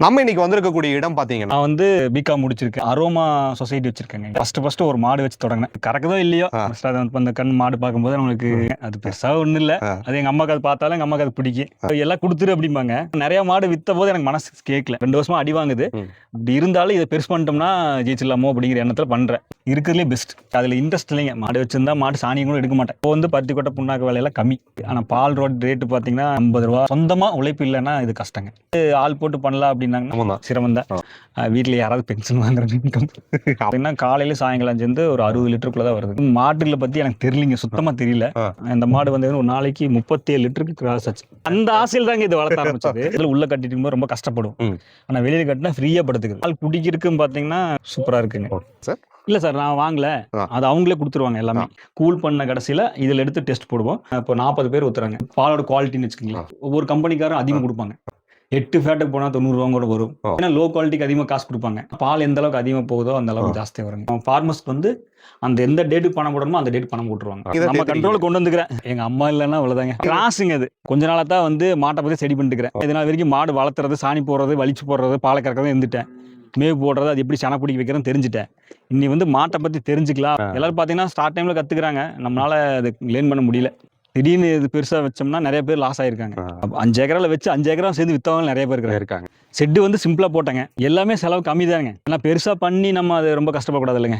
நம்ம இன்னைக்கு வந்திருக்கக்கூடிய இடம் பாத்தீங்கன்னா நான் வந்து பிகாம் முடிச்சிருக்கேன். அரோமா சொசைட்டி வச்சிருக்கேங்க. ஃபர்ஸ்ட் ஃபர்ஸ்ட் ஒரு மாடு வச்சு தொடங்கினேன். கறக்குதோ இல்லையோ? அது வந்து அந்த கண் மாடு பார்க்கும்போது நம்மளுக்கு அது பெருசா ஒண்ணும் இல்ல. அது எங்க அம்மாக்கு அது பார்த்தாலும் எங்க அம்மாக்கு அது பிடிக்கும். எல்லாம் கொடுத்துரு அப்படிம்பாங்க. நிறைய மாடு வித்த போது எனக்கு மனசு கேட்கல ரெண்டு வருஷமா அடி வாங்குது. ம். இப்படி இருந்தாலும் இதை பெருசு பண்ணிட்டோம்னா ஜெயிச்சிடலாமோ அப்படிங்கிற எண்ணத்துல பண்றேன். இருக்கிறதுலே பெஸ்ட் அதுல இன்ட்ரெஸ்ட் இல்லைங்க. மாடு வச்சிருந்தா மாடு சாணியும் கூட எடுக்க மாட்டேன். இப்போ வந்து பருத்தி கொட்டை புண்ணாக்கு விலையெல்லாம் கம்மி. ஆனா பால் ரோட் ரேட்டு பாத்தீங்கன்னா ஐம்பது ரூபா. சொந்தமா உழைப்பு இல்லைன்னா இது கஷ்டங்க. ஆள் போட்டு பண்ணலாம் அப்படின்னாங்கன்னா ஆமாம் சிரமம் தான். வீட்டில் யாராவது பென்ஷன் வாங்குறாங்க இன்கம் அப்படின்னா காலையில சாயங்காலம் சேர்ந்து ஒரு அறுபது லிட்டருக்குள்ள தான் வருது. மாட்டுகளை பத்தி எனக்கு தெரியலங்க. சுத்தமா தெரியல. இந்த மாடு வந்து ஒரு நாளைக்கு முப்பத்தி ஏழு லிட்டருக்கு கிராஸ் ஆச்சு. அந்த ஆசையில் தாங்க இது வளர்த்த ஆரம்பிச்சது. இதுல உள்ள கட்டிட்டு இருக்கும்போது ரொம்ப கஷ்டப்படும். ம். ஆனா வெளியில கட்டினா ஃப்ரீயா படுத்துக்குது. பால் குடிக்கிறதுக்கும் பாத்தீங்கன்னா சூப்பரா இருக்குங்க. சார்? இல்ல சார் நான் வாங்கல. அது அவங்களே கொடுத்துருவாங்க எல்லாமே. கூல் பண்ண கடைசியில இதுல எடுத்து டெஸ்ட் போடுவோம். இப்போ நாற்பது பேர் ஊத்துறாங்க. பாலோட குவாலிட்டின்னு வச்சுக்கோங்களேன். ஒவ்வொரு கம்பெனிக்காரும் அதிகமாக கொடுப்பாங்க. எட்டு ஃபேட்டுக்கு போனால் தொண்ணூறுரூவா கூட வரும். ஏன்னா லோ குவாலிட்டிக்கு அதிகமாக காசு கொடுப்பாங்க. பால் எந்த அளவுக்கு அதிகமாக போகுதோ அந்த அளவுக்கு ஜாஸ்தியாக வருங்க ஃபார்மர்ஸ்க்கு வந்து அந்த எந்த டேட்டுக்கு பணம் போடணுமோ அந்த டேட் பணம் போட்டுருவாங்க. நம்ம. கண்ட்ரோல் கொண்டு வந்துக்கிறேன். எங்க அம்மா இல்லைன்னா அவ்வளோதாங்க கிராஸுங்க அது. கொஞ்ச நாளா தான் வந்து மாட்டை பற்றி செடி பண்ணிட்டுக்கிறேன். இதனால் வரைக்கும் மாடு வளர்த்துறது சாணி போடுறது வலிச்சு போடுறது பாலை கறக்கிறது இருந்துட்டேன் மேவு போடுறது அது எப்படி சன பிடிக்க வைக்கிறேன்னு தெரிஞ்சுட்டேன். இன்னி வந்து மாட்டை பற்றி தெரிஞ்சுக்கலாம். எல்லாரும் பார்த்தீங்கன்னா ஸ்டார்ட் டைமில் கற்றுக்குறாங்க நம்மளால அது லேர்ன் பண்ண முடியல. திடீர்னு இது பெருசாக வச்சோம்னா நிறைய பேர் லாஸ் ஆயிருக்காங்க. அஞ்சு ஏக்கரால வச்சு அஞ்சு ஏக்கரா சேர்ந்து வித்தவங்க நிறைய பேர் இருக்காங்க. செட்டு வந்து சிம்பிளா போட்டாங்க. எல்லாமே செலவு கம்மி தாங்க ஏன்னா பெருசா பண்ணி நம்ம அது ரொம்ப கஷ்டப்படக்கூடாது இல்லைங்க.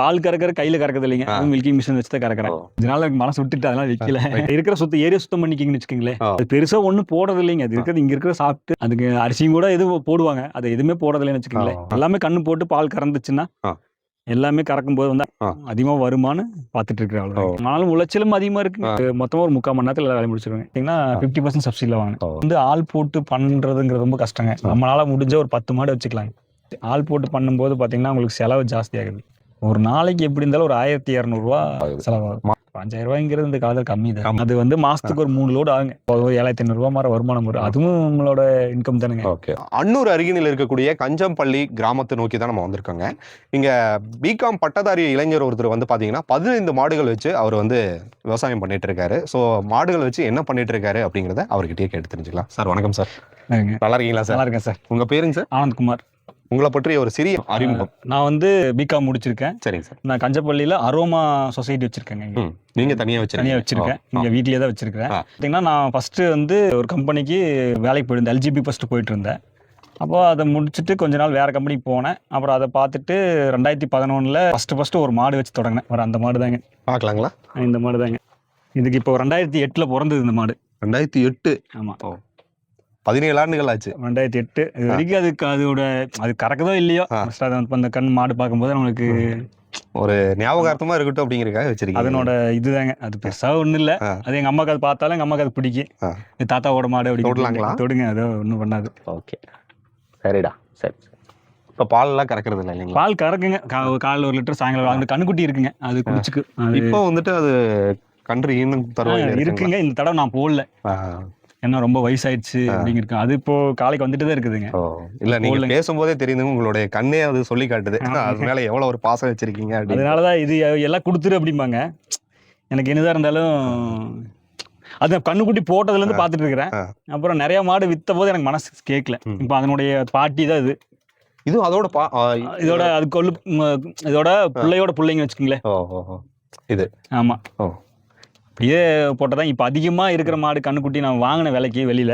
பால் கறக்கிற கையில கறக்குது இல்லைங்க. மில்கிங் மிஷின் வச்சு தான் கறக்குறேன். இதனால எனக்கு மனசு விட்டுட்டு அதெல்லாம் விற்கல இருக்கிற சுத்த ஏரியா சுத்தம் பண்ணிக்கிங்கன்னு வச்சுக்கோங்களேன். அது பெருசா ஒண்ணும் போடுறது இல்லைங்க. அது இருக்கிறது இங்க இருக்கிற சாப்பிட்டு அதுக்கு அரிசியும் கூட எது போடுவாங்க. அது எதுவுமே போடுறது இல்லைன்னு வச்சுக்கோங்களேன். எல்லாமே கண்ணு போட்டு பால் கறந்துச்சுன்னா. எல்லாமே கறக்கும் போது வந்து ஆ. அதிகமா வருமானு பார்த்துட்டு இருக்கிறாங்க ஆனாலும் உளைச்சலும் அதிகமா இருக்கு. மொத்தமா ஒரு முக்கால் மணி நேரத்துல வேலை முடிச்சிருவாங்க பார்த்தீங்கன்னா ஃபிஃப்டி பர்சன்ட் சப்சிடியில் வாங்கினேன். வந்து ஆள் போட்டு பண்ணுறதுங்கிறது ரொம்ப கஷ்டங்க. நம்மளால முடிஞ்ச ஒரு பத்து மாடு வச்சுக்கலாம். ஆள் போட்டு பண்ணும்போது பார்த்தீங்கன்னா உங்களுக்கு செலவு ஜாஸ்தி ஆகுது. ஒரு நாளைக்கு எப்படி இருந்தாலும் ஒரு ஆயிரத்தி இரநூறுவா. செலவாகும். அஞ்சாயிரம் ரூபாய்ங்கிறது இந்த காலத்தில் கம்மி தான். அது வந்து மாசத்துக்கு ஒரு மூணு லோடு ஆகுங்க. ஏழாயிரத்தி ஐநூறுரூவா மாதிரி வருமானம் வரும். அதுவும் நம்மளோட இன்கம் தானுங்க. ஓகே. அன்னூர் அருகினில் இருக்கக்கூடிய கஞ்சம்பள்ளி கிராமத்தை நோக்கி தான் நம்ம வந்திருக்கோங்க. இங்க பிகாம் பட்டதாரி இளைஞர் ஒருத்தர் வந்து பாத்தீங்கன்னா பதினைந்து மாடுகள் வச்சு அவர் வந்து விவசாயம் பண்ணிட்டு இருக்காரு. ஸோ மாடுகள் வச்சு என்ன பண்ணிட்டு இருக்காரு அப்படிங்கிறத அவர்கிட்டயே கேட்டு தெரிஞ்சுக்கலாம். சார் வணக்கம் சார். நல்லா இருக்கீங்களா சார்? நல்லா இருக்கேன் சார். உங்க பேருங்க சார்? ஆனந்த்குமார். உங்களை பற்றி ஒரு சிறிய அறிமுகம். நான் வந்து பிகாம் முடிச்சிருக்கேன். சரிங்க சார். நான் கஞ்சப்பள்ளியில் அரோமா சொசைட்டி வச்சிருக்கேங்க நீங்க தனியா வச்சிருக்கீங்க. தனியாக வச்சிருக்கேன். இங்கே வீட்லயே தான் வச்சிருக்கேன் ஆ. பார்த்தீங்கன்னா நான் ஃபர்ஸ்ட் வந்து ஒரு கம்பெனிக்கு வேலைக்கு போயிருந்தேன். எல்ஜிபி ஃபர்ஸ்ட் போயிட்டு இருந்தேன். அப்போ அதை முடிச்சுட்டு கொஞ்ச நாள் வேற கம்பெனிக்கு போனேன். அப்புறம் அதை பார்த்துட்டு ரெண்டாயிரத்தி பதினொன்றில் ஃபர்ஸ்ட் ஃபர்ஸ்ட் ஒரு மாடு வச்சு தொடங்கினேன். ஒரு அந்த மாடு தாங்க. பார்க்கலாங்களா? இந்த மாடு தாங்க. இதுக்கு இப்போ ரெண்டாயிரத்தி எட்டில் பிறந்தது இந்த மாடு. ரெண்டாயிரத்தி எட்டு. ஆமாம் பதினேழு ஆண்டுகள் ஆச்சு. ரெண்டாயிரத்தி எட்டு. இது வரைக்கும் அதுக்கு அதோட அது கறக்குதோ இல்லையோ. அதை அந்த கண் மாடு பார்க்கும்போது நம்மளுக்கு ஒரு ஞாபகார்த்தமா இருக்கட்டும் அப்படிங்கறதுக்காக வச்சிருக்கீங்க. அதனோட இதுதாங்க. அது பெருசா ஒன்றும் இல்லை. அது எங்கள் அம்மாக்கு அது பார்த்தாலும் எங்கள் அம்மாக்கு அது பிடிக்கும். ஆ. இது தாத்தாவோட மாடு அப்படி தொடலாங்களா? தொடுங்க அதோ ஒன்றும் பண்ணாது. ஓகே. சரிடா. சரி. இப்போ பால்லாம் கறக்கிறது இல்லை இல்லைங்களா? பால் கறக்குங்க. கா- காலைல ஒரு லிட்டர் சாயங்காலம் அந்த கண்ணுக்குட்டி இருக்குங்க. அது குடிச்சுக்கு. இப்போ வந்துட்டு அது கன்று இன்னும் ஆ, தருவாங்க இருக்குங்க. இந்த தடவை நான் போடல. ஏன்னா ரொம்ப வயசாயிடுச்சு அப்படிங்கிருக்கு. அது இப்போ காலைக்கு வந்துட்டு தான் இருக்குதுங்க இல்ல நீங்க. பேசும்போதே தெரியுது உங்களுடைய கண்ணே அது சொல்லி காட்டுது. அது மேல எவ்வளவு ஒரு பாசம் வச்சிருக்கீங்க அப்படின்னு. அதனால தான் இது எல்லாம் கொடுத்துரு அப்படிம்பாங்க. எனக்கு என்னதான் இருந்தாலும் அது கண்ணுக்குட்டி போட்டதுல இருந்து பார்த்துட்டு இருக்கிறேன். அப்புறம் நிறைய மாடு வித்த போது எனக்கு மனசு கேட்கல. இப்போ அதனுடைய பாட்டி தான் இது. இது அதோட பா இதோட அது கொள்ளு இதோட பிள்ளையோட பிள்ளைங்க வச்சுக்கோங்களேன். இது. ஆமா. ஓ. இதே போட்டதான் இப்போ அதிகமா இருக்கிற மாடு கண்ணுக்குட்டி நான் வாங்கின விலைக்கு வெளியில.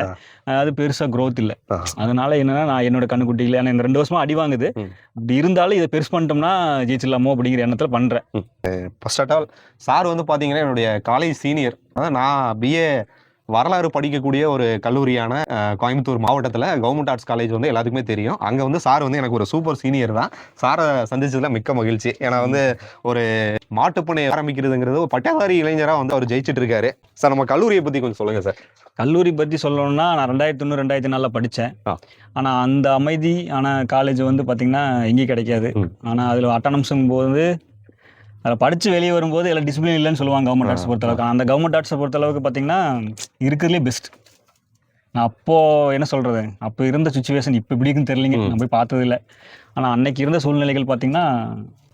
அது பெருசா growth இல்லை. அதனால என்னன்னா நான் என்னோட கண்ணுக்குட்டி இல்லை. ஏன்னா இந்த ரெண்டு வருஷமா அடி வாங்குது. இப்படி இருந்தாலும் இதை பெருசு பண்ணிட்டோம்னா ஜெயிச்சிடலாமோ அப்படிங்கிற எண்ணத்துல பண்றேன். ஃபர்ஸ்ட் ஆஃப் ஆல் சார் வந்து பாத்தீங்கன்னா என்னுடைய காலேஜ் சீனியர் அதான் நான் பிஏ வரலாறு படிக்கக்கூடிய ஒரு கல்லூரியான கோயம்புத்தூர் மாவட்டத்தில் கவர்மெண்ட் ஆர்ட்ஸ் காலேஜ் வந்து எல்லாத்துக்குமே தெரியும். அங்கே வந்து சார் வந்து எனக்கு ஒரு சூப்பர் சீனியர் தான். சாரை சந்திச்சதுல மிக்க மகிழ்ச்சி. ஏன்னா வந்து ஒரு மாட்டுப்பண்ணை ஆரம்பிக்கிறதுங்கிறது ஒரு பட்டதாரி இளைஞராக வந்து அவர் ஜெயிச்சிட்டு இருக்காரு. சார் நம்ம கல்லூரியை பற்றி கொஞ்சம் சொல்லுங்க சார். கல்லூரி பற்றி சொல்லணும்னா நான் ரெண்டாயிரத்தி ஒன்று ரெண்டாயிரத்தி நாலில் படித்தேன். ஆனால் அந்த அமைதி ஆனால் காலேஜ் வந்து பார்த்திங்கன்னா எங்கேயும் கிடைக்காது. ஆனால் அதில் அட்டானம்ஸும் போது அதில் படித்து வெளியே வரும்போது எல்லாம் டிசிப்ளின் இல்லைன்னு சொல்லுவாங்க கவர்மெண்ட் ஆர்ட்ஸ் பொறுத்தளவுக்கு. அந்த கவர்மெண்ட் ஆர்ட்ஸை பொறுத்தளவுக்கு பார்த்தீங்கன்னா இருக்கிறதுலே பெஸ்ட் நான் அப்போது என்ன சொல்கிறது அப்போ இருந்த சுச்சுவேஷன் இப்போ இப்படி இருக்குன்னு தெரியலிங்க. நான் போய் பார்த்தது இல்லை ஆனால் அன்னைக்கு இருந்த சூழ்நிலைகள் பார்த்தீங்கன்னா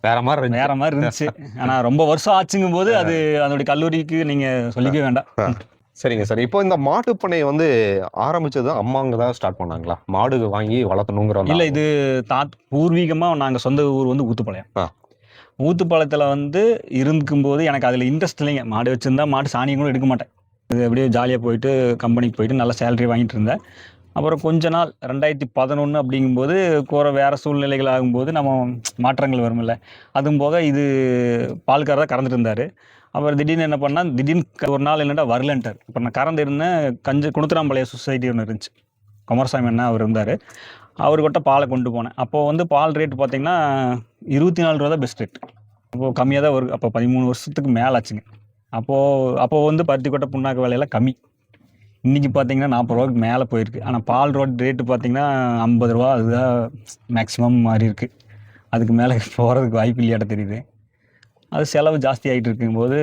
வேற மாதிரி. வேற மாதிரி இருந்துச்சு. ஆனால் ரொம்ப வருஷம் ஆச்சுங்கும் போது அது அதனுடைய கல்லூரிக்கு நீங்கள் சொல்லிக்கவே வேண்டாம். சரிங்க சார். இப்போ இந்த மாட்டு பண்ணையை வந்து ஆரம்பிச்சது அம்மாங்க தான் ஸ்டார்ட் பண்ணாங்களா? மாடு வாங்கி வளர்த்தணுங்கிற இல்லை இது தாத் பூர்வீகமாக நாங்கள் சொந்த ஊர் வந்து ஊத்துப்பாளையம். ஆ. ஊத்துப்பாளையத்தில் வந்து இருக்கும்போது எனக்கு அதில் இன்ட்ரெஸ்ட் இல்லைங்க. மாடு வச்சுருந்தா மாடு சாணியம் கூட எடுக்க மாட்டேன். இது அப்படியே ஜாலியாக போயிட்டு கம்பெனிக்கு போயிட்டு நல்ல சேலரி வாங்கிட்டு இருந்தேன். அப்புறம் கொஞ்ச நாள் ரெண்டாயிரத்தி பதினொன்று அப்படிங்கும்போது கூற வேறு சூழ்நிலைகள் ஆகும்போது நம்ம மாற்றங்கள் வரும்ல. அதுவும் போக இது பால்காரர் தான் கறந்துட்டு இருந்தார். அப்புறம் திடீர்னு என்ன பண்ணால் திடீர்னு ஒரு நாள் என்னடா வரலன்ட்டார். இப்போ நான் கறந்து இருந்தேன் கஞ்ச குணத்துராம்பாளைய சொசைட்டி ஒன்று இருந்துச்சு. குமாரசாமி அண்ணா அவர் இருந்தார். அவர்கிட்ட பாலை கொண்டு போனேன். அப்போது வந்து பால் ரேட் பார்த்தீங்கன்னா இருபத்தி நாலு ரூபா தான் பெஸ்ட் ரேட் அப்போது கம்மியாக தான் ஒரு அப்போ பதிமூணு வருஷத்துக்கு மேலே ஆச்சுங்க. அப்போது அப்போது வந்து பருத்தி கொட்டை புண்ணாக்கு விலையெல்லாம் கம்மி. இன்றைக்கி பார்த்தீங்கன்னா நாற்பது ரூபாய்க்கு மேலே போயிருக்கு. ஆனால் பால் ரோட் ரேட்டு பார்த்தீங்கன்னா ஐம்பது ரூபா அதுதான் மேக்ஸிமம் மாறி இருக்குது அதுக்கு மேலே போகிறதுக்கு வாய்ப்பு இல்லையாட்ட தெரியுது. அது செலவு ஜாஸ்தி ஆகிட்டு இருக்கும்போது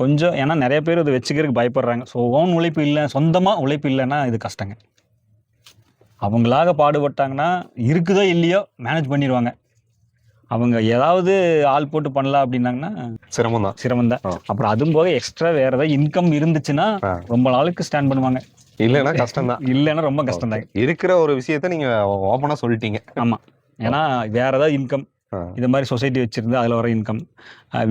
கொஞ்சம் ஏன்னா நிறைய பேர் இதை வச்சுக்கிறதுக்கு பயப்படுறாங்க. ஸோ ஓன் உழைப்பு இல்லை சொந்தமாக உழைப்பு இல்லைன்னா இது கஷ்டங்க. அவங்களாக பாடுபட்டாங்கன்னா இருக்குதோ இல்லையோ மேனேஜ் பண்ணிடுவாங்க. அவங்க ஏதாவது ஆள் போட்டு பண்ணலாம் அப்படின்னாங்கன்னா சிரமம் தான் சிரமம் தான். அப்புறம் அதுவும் போக எக்ஸ்ட்ரா வேற ஏதாவது இன்கம் இருந்துச்சுன்னா. ரொம்ப நாளுக்கு ஸ்டாண்ட் பண்ணுவாங்க. இல்லைன்னா கஷ்டம் தான் இல்லைன்னா ரொம்ப கஷ்டம் தான் இருக்கிற ஒரு விஷயத்த நீங்க ஓப்பனா சொல்லிட்டீங்க. ஏன்னா வேற ஏதாவது இன்கம் இது மாதிரி சொசைட்டி வச்சிருந்து அதில் வர இன்கம்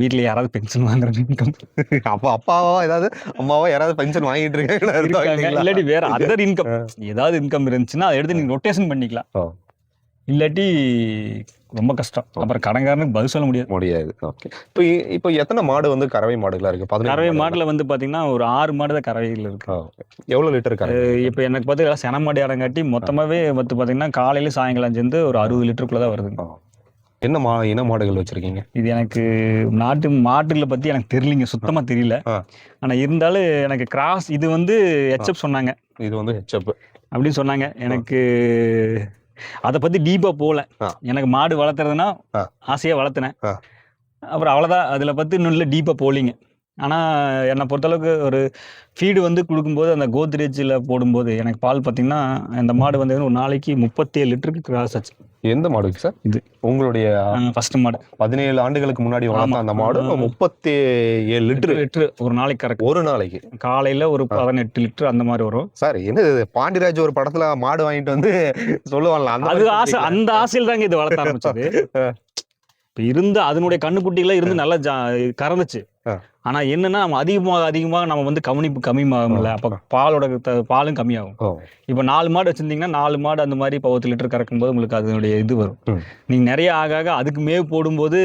வீட்டில் யாராவது பென்ஷன் வாங்குற இன்கம் அப்போ அப்பாவோ ஏதாவது அம்மாவோ யாராவது பென்ஷன் வாங்கிட்டு இருக்காங்க? இல்லாட்டி வேற அதர் இன்கம் ஏதாவது இன்கம் இருந்துச்சுன்னா அதை எடுத்து நீங்க ரொட்டேஷன் பண்ணிக்கலாம். இல்லாட்டி ரொம்ப கஷ்டம். அப்புறம் கடன்காரனுக்கு பதில் சொல்ல முடியாது. முடியாது. ஓகே. இப்போ இப்போ எத்தனை மாடு வந்து கறவை மாடுகளா இருக்கு? பதினேழு கறவை? மாட்டுல வந்து பாத்தீங்கன்னா ஒரு ஆறு மாடு தான் கறவைகள் இருக்கு. எவ்வளவு லிட்டர் கறவை? இப்போ எனக்கு பார்த்தீங்கன்னா சென மாடு இறங்காட்டி மொத்தமாவே வந்து பாத்தீங்கன்னா காலையில சாயங்காலம் சேர்ந்து ஒரு அறுபது லிட்டருக்குள்ள தான் வருதுங்க. என்ன மா இன மாடுகள் வச்சிருக்கீங்க? இது எனக்கு நாட்டு மாட்டுகளை பத்தி எனக்கு தெரியலங்க. சுத்தமா தெரியல. ஆனா இருந்தாலும் எனக்கு கிராஸ் இது வந்து ஹெச்எப் சொன்னாங்க. இது வந்து ஹெச்எப் அப்படின்னு சொன்னாங்க. எனக்கு அதை பத்தி டீப்பா போகல. ஆ. எனக்கு மாடு வளர்த்துறதுன்னா. ஆசையா வளர்த்தினேன். அப்புறம் அவ்வளோதான் அதில் பற்றி இன்னும் இல்லை டீப்பாக போலிங்க ஆனால் என்னை பொறுத்தளவுக்கு ஒரு ஃபீடு வந்து கொடுக்கும்போது அந்த கோத்ரேஜில் போடும்போது எனக்கு பால் பார்த்தீங்கன்னா இந்த மாடு வந்து ஒரு நாளைக்கு முப்பத்தேழு லிட்டருக்கு கிராஸ் ஆச்சு. எந்த மாடுக்கு சார்? இது. உங்களுடைய ஃபஸ்ட்டு மாடு. பதினேழு ஆண்டுகளுக்கு முன்னாடி வளர்த்த ஆமா. அந்த மாடு. முப்பத்தி ஏழு லிட்டர். லிட்டரு ஒரு நாளைக்கு கறக்கு ஒரு நாளைக்கு. காலையில் ஒரு பதினெட்டு லிட்டர் அந்த மாதிரி வரும். சார் என்ன இது? பாண்டிராஜ் ஒரு படத்துல மாடு வாங்கிட்டு வந்து அந்த அது ஆசை சொல்றீங்களா? அந்த ஆசையில் தாங்க இது வளர்த்த ஆரம்பிச்சது. ஆ. இப்போ இருந்து அதனுடைய கண்ணுக்குட்டிகள இருந்து நல்லா ஜா கறந்துச்சு. ஆனா என்னன்னா நம்ம அதிகமாக அதிகமாக நம்ம வந்து கவனிப்பு கம்மியாகும்ல. அப்போ பாலோட பாலும் கம்மியாகும். இப்போ நாலு மாடு வச்சிருந்தீங்கன்னா நாலு மாடு அந்த மாதிரி இப்போ பத்து லிட்டர் கறக்கும்போது உங்களுக்கு அதனுடைய இது வரும். நீங்க நிறைய ஆக ஆக அதுக்கு மேவ் போடும்போது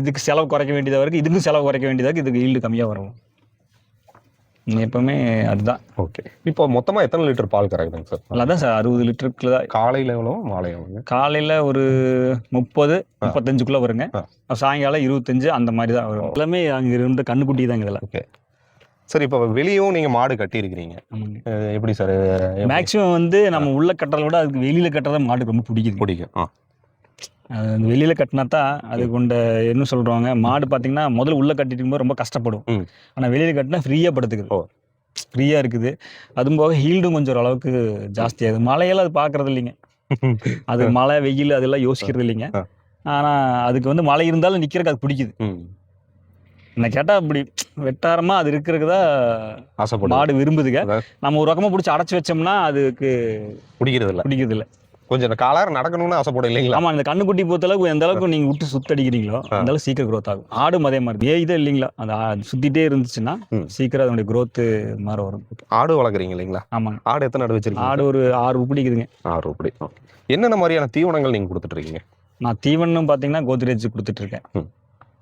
இதுக்கு செலவு குறைக்க வேண்டியதாக இருக்கு இதுக்கும் செலவு குறைக்க வேண்டியதாக இருக்கு இதுக்கு ஈல்டு கம்மியா வரும். எப்பவுமே அதுதான். ஓகே. இப்போ மொத்தமா எத்தனை லிட்டர் பால் கறக்குதுங்க சார்? அதான் சார் அறுபது லிட்டருக்குள்ள தான். காலையில எவ்வளோ மாலை எவ்வளோங்க காலையில் ஒரு முப்பது முப்பத்தஞ்சுக்குள்ளே வருங்க. சாயங்காலம் இருபத்தஞ்சு அந்த மாதிரி தான் வரும். எல்லாமே அங்கே இருந்த கண்ணுக்குட்டி தாங்க இதெல்லாம். சார் இப்போ வெளியும் நீங்க மாடு கட்டி இருக்கிறீங்க எப்படி சார்? மேக்ஸிமம் வந்து நம்ம உள்ள கட்டுறத விட அதுக்கு வெளியில கட்டுறத மாட்டுக்கு ரொம்ப பிடிக்குது பிடிக்கும். ஆ. அது அந்த வெளியில கட்டினா தான் அது கொண்ட என்ன சொல்றாங்க மாடு பார்த்தீங்கன்னா முதல்ல உள்ள கட்டிட்டு இருக்கும்போது ரொம்ப கஷ்டப்படும். ம். ஆனா வெளியில கட்டினா ஃப்ரீயா ஓ. படுத்துக்குது ஃப்ரீயா இருக்குது. அதுவும் போக ஹீல்டும் கொஞ்சம் ஓரளவுக்கு ஜாஸ்தியாகுது மழையெல்லாம் அது பார்க்கறது இல்லைங்க. அது மழை வெயில் அதெல்லாம் யோசிக்கிறது இல்லைங்க. ஆ. ஆனா அதுக்கு வந்து மழை இருந்தாலும் நிக்கிறதுக்கு அது பிடிக்குது. என்ன கேட்டா இப்படி வெட்டாரமா அது இருக்கிறதுக்கு தான் ஆசைப்படுது. மாடு விரும்புதுங்க. நம்ம ஒரு ரகமா பிடிச்சி அடைச்சு வச்சோம்னா அதுக்கு பிடிக்கிறது இல்ல பிடிக்கிறது இல்ல கொஞ்சம் காலார நடக்கணும்னு ஆசைப்படும் இல்லைங்களா? ஆமா இந்த கண்ணுக்குட்டி பொறுத்த அளவுக்கு எந்த அளவுக்கு நீங்க விட்டு சுத்தடிக்கிறீங்களோ அந்த அளவுக்கு சீக்கிரம் growth ஆகும். ஆடும் அதே மாதிரி ஏ இதே இல்லைங்களா? அந்த சுத்திட்டே இருந்துச்சுன்னா. சீக்கிரம் அதனுடைய growth மாதிரி வரும். ஆடு வளர்க்குறீங்க இல்லைங்களா? ஆமாங்க ஆடு எத்தனை ஆடு வச்சிருக்கீங்க? ஆடு ஒரு ஆறு பிடிக்குதுங்க ஆறு ரூபாய் என்னென்ன மாதிரியான தீவனங்கள் நீங்க கொடுத்துட்டு இருக்கீங்க நான் தீவனம் பார்த்தீங்கன்னா கோத்ரேஜ் கொடுத்துட்டு இருக்கேன்.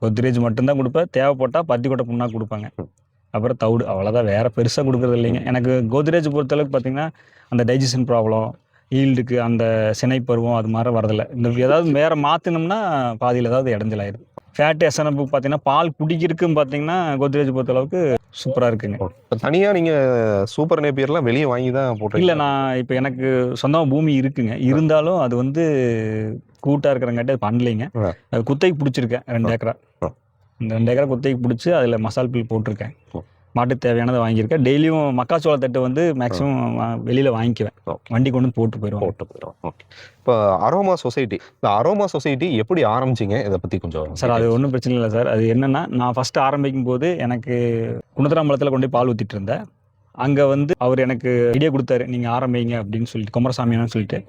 கோத்ரேஜ் மட்டும்தான் கொடுப்பேன். தேவைப்பட்டா பத்தி கொட்டை புண்ணா கொடுப்பாங்க. அப்புறம் தவிடு அவ்வளோதான் வேற பெருசாக கொடுக்குறது இல்லைங்க. எனக்கு கோத்ரேஜ் பொறுத்தளவுக்கு பார்த்தீங்கன்னா அந்த டைஜஷன் ப்ராப்ளம் ஈல்டுக்கு அந்த சினை பருவம் அது மாதிரி வரதில்லை. இந்த ஏதாவது வேற மாற்றினோம்னா பாதியில் ஏதாவது இடைஞ்சலாயிருது ஃபேட் எசனப்பு பார்த்தீங்கன்னா பால் குடிக்கிறதுக்கும் பார்த்தீங்கன்னா கோத்ரேஜ் பொறுத்தளவுக்கு சூப்பராக இருக்குங்க. இப்ப தனியா நீங்க சூப்பர் நேப்பியர்லாம் வெளியே வாங்கி தான் இல்லை போட்டுருக்கீங்க நான் இப்போ எனக்கு சொந்தமாக பூமி இருக்குங்க. இருந்தாலும் அது வந்து கூட்டாக இருக்கிறங்காட்டி அது பண்ணலைங்க. குத்தைக்கு பிடிச்சிருக்கேன் ரெண்டு ஏக்கரா. இந்த ரெண்டு ஏக்கரா குத்தைக்கு பிடிச்சி அதில் மசால் பில் போட்டிருக்கேன். மாட்டுக்கு தேவையானதை வாங்கியிருக்கேன். டெய்லியும் மக்காச்சோள தட்டு வந்து மேக்ஸிமம் வெளியில் வாங்கிக்குவேன். வண்டி கொண்டு வந்து போட்டு போயிடுவாங்க போட்டு போயிடும் ஓகே. இப்போ அரோமா சொசைட்டி இந்த அரோமா சொசைட்டி எப்படி ஆரம்பிச்சீங்க? இதை பத்தி கொஞ்சம் சார் அது ஒன்றும் பிரச்சனை இல்லை சார். அது என்னன்னா நான் ஃபர்ஸ்ட் ஆரம்பிக்கும் போது எனக்கு குணத்திராம்பலத்தில் கொண்டு போய் பால் ஊற்றிட்டு இருந்தேன். அங்கே வந்து அவர் எனக்கு ஐடியா கொடுத்தாரு நீங்கள் ஆரம்பிங்க அப்படின்னு சொல்லிட்டு குமாரசாமியான்னு சொல்லிட்டு.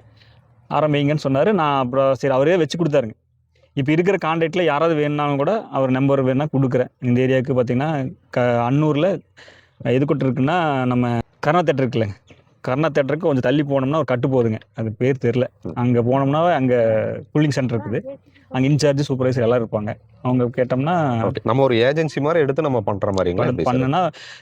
ஆரம்பிங்கன்னு சொன்னார். நான் அப்புறம் சரி அவரே வச்சு கொடுத்தாருங்க. இப்போ இருக்கிற காண்டாக்டில் யாராவது வேணுனாலும் கூட அவர் நம்பர் வேணால் கொடுக்குறேன். இந்த ஏரியாவுக்கு பார்த்தீங்கன்னா க அன்னூரில் எது இருக்குன்னா நம்ம கருணா தேட்டர் இருக்குல்ல கருணா தேட்டருக்கு கொஞ்சம் தள்ளி போனோம்னா ஒரு கட்டு போகுதுங்க அது பேர் தெரில அங்கே போனோம்னா அங்கே கூலிங் சென்டர் இருக்குது. அங்கே இன்சார்ஜ் சூப்பர்வைசர் எல்லாம் இருப்பாங்க. அவங்க கேட்டோம்னா. நம்ம ஒரு ஏஜென்சி மாதிரி எடுத்து நம்ம எப்படி சார் பண்ணுனா